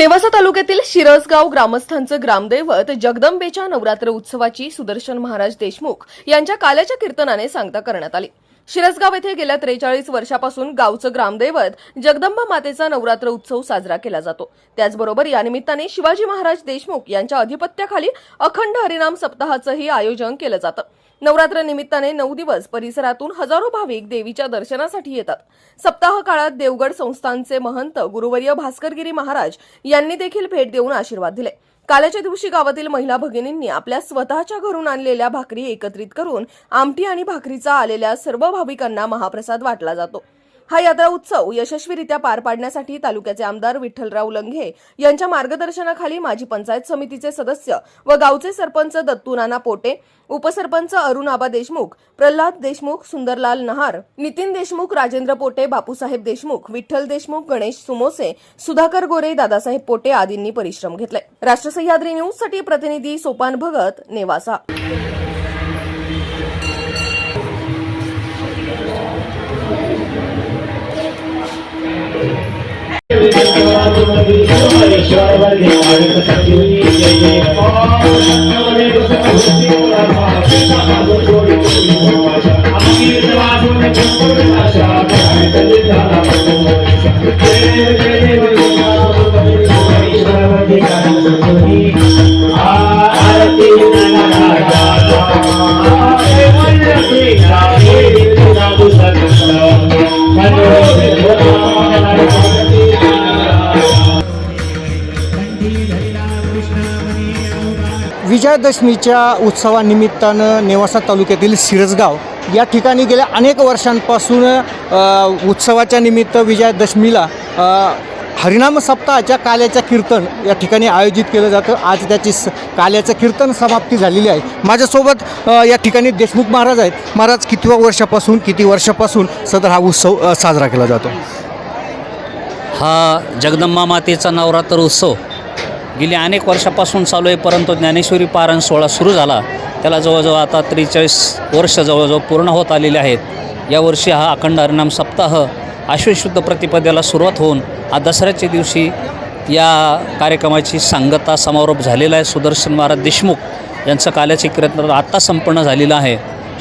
नेवासा तालुक्यातील शिरसगाव ग्रामस्थांचं ग्रामदैवत जगदंबेच्या नवरात्र उत्सवाची सुदर्शन महाराज देशमुख यांच्या काल्याच्या कीर्तनाने सांगता करण्यात आली. शिरसगाव येथे गेल्या त्रेचाळीस वर्षापासून गावचं ग्रामदैवत जगदंबा मातेचा नवरात्र उत्सव साजरा केला जातो. त्याचबरोबर या निमित्ताने शिवाजी महाराज देशमुख यांच्या अधिपत्याखाली अखंड हरिनाम सप्ताहाचंही आयोजन केलं जातं. नवरात्र निमित्ताने नऊ दिवस परिसरातून हजारो भाविक देवीच्या दर्शनासाठी येतात. सप्ताह काळात देवगड संस्थानचे महंत गुरुवर्य भास्करगिरी महाराज यांनी देखील भेट देऊन आशीर्वाद दिले. कालच्या दिवशी गावातील महिला भगिनींनी आपल्या स्वतःच्या घरून आणलेल्या भाकरी एकत्रित करून आमटी आणि भाकरीचा आलेल्या सर्व भाविकांना महाप्रसाद वाटला जातो. हा यात्रा उत्सव यशस्वीरित्या पार पाडण्यासाठी तालुक्याचे आमदार विठ्ठलराव लंघे यांच्या मार्गदर्शनाखाली माजी पंचायत समितीचे सदस्य व गावचे सरपंच दत्तू नाना पोटे उपसरपंच अरुण आबा देशमुख प्रल्हाद देशमुख सुंदरलाल नहार नितीन देशमुख राजेंद्र पोटे बापूसाहेब देशमुख विठ्ठल देशमुख गणेश सुमोसे सुधाकर गोरे दादासाहेब पोटे आदींनी परिश्रम घेतले. राष्ट्रसह्याद्री न्यूजसाठी प्रतिनिधी सोपान भगत नेवासा. विजयादशमीच्या उत्सवानिमित्तानं नेवासा तालुक्यातील सिरसगाव या ठिकाणी गेल्या अनेक वर्षांपासून उत्सवाच्या निमित्त विजयादशमीला हरिनाम सप्ताहाच्या काल्याच्या कीर्तन या ठिकाणी आयोजित केलं जातं. आज त्याची स काल्याचं कीर्तन समाप्ती झालेली आहे. माझ्यासोबत या ठिकाणी देशमुख महाराज आहेत. महाराज कितव्या वर्षापासून किती वर्षापासून सदर हा उत्सव साजरा केला जातो? हा जगदंबा मातेचा नवरात्र उत्सव गेली अनेक वर्षापासून चालू आहे परंतु ज्ञानेश्वरी पारण सोहळा सुरू झाला. त्याला जवळजवळ आता त्रेचाळीस वर्ष जवळजवळ पूर्ण होत आलेले आहेत. यावर्षी हा अखंड हरिनाम सप्ताह आश्वशुद्ध प्रतिपदेला सुरुवात होऊन आज दसऱ्याच्या दिवशी या कार्यक्रमाची सांगता समारोप झालेला आहे. सुदर्शन महाराज देशमुख यांचं काल्याचे कीर्तन आत्ता संपन्न झालेलं आहे.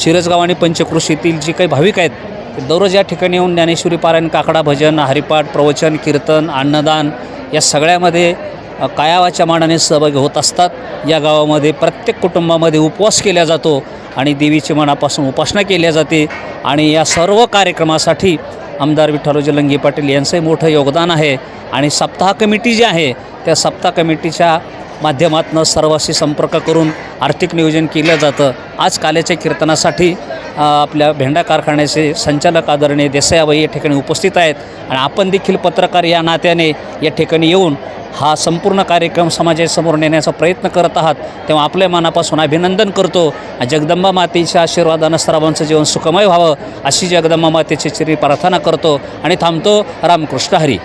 शिरसगाव आणि पंचकृषीतील जी काही भाविक आहेत ते दररोज या ठिकाणी येऊन ज्ञानेश्वरी पारायण काकडा भजन हरिपाठ प्रवचन कीर्तन अन्नदान या सगळ्यामध्ये कायावाच्या मानाने सहभागी होत असतात. या गावामध्ये प्रत्येक कुटुंबामध्ये उपवास केला जातो आणि देवीची मनापासून उपासना केल्या जाते. आणि या सर्व कार्यक्रमासाठी आमदार विठ्ठलोजी लंगे पाटील यांचंही मोठं योगदान आहे. आणि सप्ताह कमिटी जी आहे त्या सप्ताह कमिटीच्या माध्यमातून सर्वांशी संपर्क करून आर्थिक नियोजन केलं जातं. आज काल्याच्या कीर्तनासाठी आपल्या भेंडा कारखान्याचे संचालक आदरणीय देसाईबाई या ठिकाणी उपस्थित आहेत. आणि आपण देखील पत्रकार या नात्याने या ठिकाणी येऊन हा संपूर्ण कार्यक्रम समाजासमोर नेण्याचा प्रयत्न करत आहात तेव्हा आपल्या मनापासून अभिनंदन करतो. जगदंबा मातेच्या आशीर्वादानं सर्वांचं जीवन सुखमय व्हावं अशी जगदंबा मातेची चिरी प्रार्थना करतो आणि थांबतो रामकृष्ण हरी.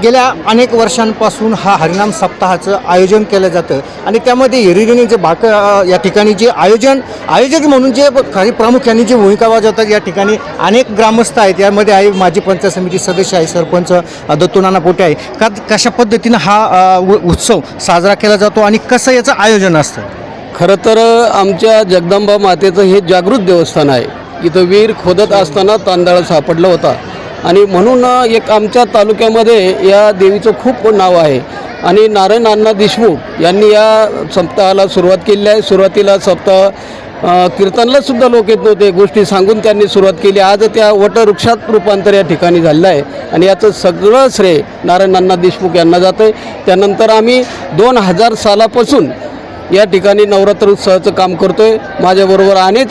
गेल्या अनेक वर्षांपासून हा हरिनाम सप्ताहाचं आयोजन केलं जातं. आणि त्यामध्ये हिरिरीने जे भाक या ठिकाणी जे आयोजन आयोजक म्हणून जे काही प्रामुख्याने जी भूमिका बजावतात या ठिकाणी अनेक ग्रामस्थ आहेत. यामध्ये आहे माजी पंचायत समिती सदस्य आहे सरपंच अ, पोटे आहे. का कशा पद्धतीनं हा उ- उत्सव साजरा केला जातो आणि कसं याचं आयोजन असतं? खरं तर आमच्या जगदंबा मातेचं हे जागृत देवस्थान आहे. इथं वीर खोदत असताना तांदळ सापडला होता. आणि म्हणून एक आमच्या तालुक्यामध्ये या देवीचं खूप नाव आहे. आणि नारायण अण्णा देशमुख यांनी या सप्ताहाला सुरुवात केली आहे. सुरुवातीला सप्ताह कीर्तनलासुद्धा लोक येत नव्हते. गोष्टी सांगून त्यांनी सुरुवात केली. आज त्या वटवृक्षात रूपांतर या ठिकाणी झालेलं आहे. आणि याचं सगळं श्रेय नारायण अण्णा देशमुख यांना जातं आहे त्यानंतर आम्ही दोन हजार सालापासून या ठिकाणी नवरात्र उत्सवाचं काम करतो आहे माझ्याबरोबर अनेक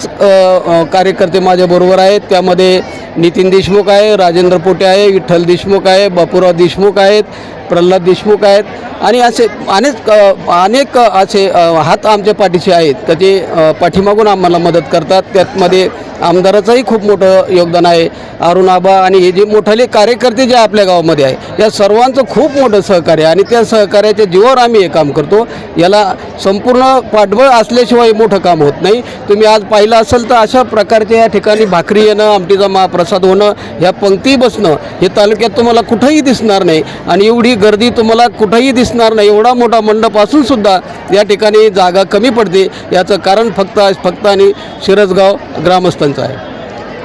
कार्यकर्ते माझ्याबरोबर आहेत. त्यामध्ये नितीन देशमुख आहे राजेंद्र पोटे आहे विठ्ठल देशमुख आहे बापूराव देशमुख आहेत. प्रल्हाद देशमुख आहेत. आणि असे अनेक अनेक असे हात आमच्या पाठीशी आहेत का जे पाठीमागून आम्हाला मदत करतात. त्यातमध्ये आमदाराचंही खूप मोठं योगदान आहे. अरुण आबा आणि हे जे मोठाले कार्यकर्ते जे आपल्या गावामध्ये आहे या सर्वांचं खूप मोठं सहकार्य आहे. आणि त्या सहकार्याच्या जीवावर आम्ही हे काम करतो. याला संपूर्ण पाठबळ असल्याशिवाय मोठं काम होत नाही. तुम्ही आज पाहिलं असेल तर अशा प्रकारच्या या ठिकाणी भाकरी येणं आमटीचा महाप्रसाद होणं ह्या पंक्ती बसणं हे तालुक्यात तुम्हाला कुठंही दिसणार नाही. आणि एवढी गर्दी तुम्हाला कुठंही दिसणार नाही. एवढा मोठा मंडप असून सुद्धा या ठिकाणी जागा कमी पडते. याचं कारण फक्त फक्त आणि शिरसगाव ग्रामस्थांचं आहे.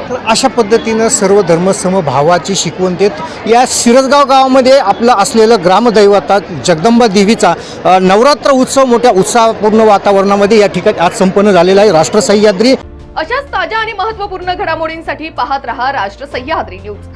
तर अशा पद्धतीनं सर्व धर्म समभावाची शिकवण देत या शिरसगाव गावामध्ये आपलं असलेलं ग्रामदैवता जगदंबा देवीचा नवरात्र उत्सव मोठ्या उत्साहपूर्ण वातावरणामध्ये या ठिकाणी आज संपन्न झालेला आहे. राष्ट्र सह्याद्री अशाच ताज्या आणि महत्त्वपूर्ण घडामोडींसाठी पाहत रहा राष्ट्र सह्याद्री न्यूज.